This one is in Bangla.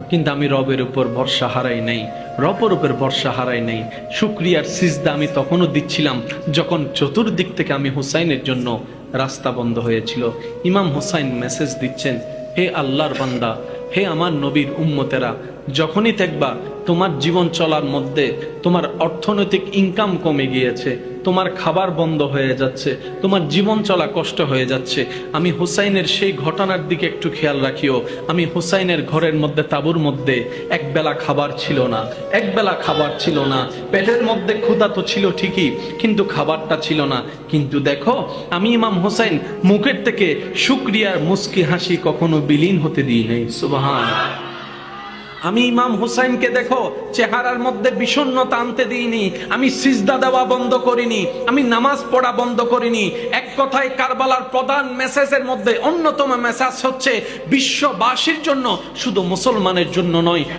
কিন্তু আমি রবের উপর ভরসা হারাই নাই, রবের উপর ভরসা হারাই নাই। শুক্রিয়ার সিজদা আমি তখনও দিচ্ছিলাম যখন চতুর্দিক থেকে আমি হুসাইনের জন্য রাস্তা বন্ধ হয়েছিল। ইমাম হুসাইন মেসেজ দিচ্ছেন, হে আল্লাহর বান্দা, হে আমার নবীর উম্মতেরা যখনই দেখবা তোমার জীবন চলার মধ্যে তোমার অর্থনৈতিক ইনকাম কমে গিয়েছে, তোমার খাবার বন্ধ হয়ে যাচ্ছে, তোমার জীবন চলা কষ্ট হয়ে যাচ্ছে, আমি হুসাইনের সেই ঘটনার দিকে একটু খেয়াল রাখিও। আমি হুসাইনের ঘরের মধ্যে, তাবুর মধ্যে একবেলা খাবার ছিল না, একবেলা খাবার ছিল না। পেটের মধ্যে ক্ষুধা তো ছিল ঠিকই, কিন্তু খাবারটা ছিল না। কিন্তু দেখো, আমি ইমাম হুসাইন মুখের থেকে শুক্রিয়ার মুস্কি হাসি কখনো বিলীন হতে দিই নাই সুবাহান। আমি ইমাম হুসাইনকে দেখো, চেহারার মধ্যে বিষণ্ণতা আনতে দিইনি, আমি সিজদা দেওয়া বন্ধ করিনি, আমি নামাজ পড়া বন্ধ করিনি। এক কথায় কারবালার প্রধান মেসেজের মধ্যে অন্যতম মেসেজ হচ্ছে, বিশ্ববাসীর জন্য শুধু মুসলমানের জন্য নয়।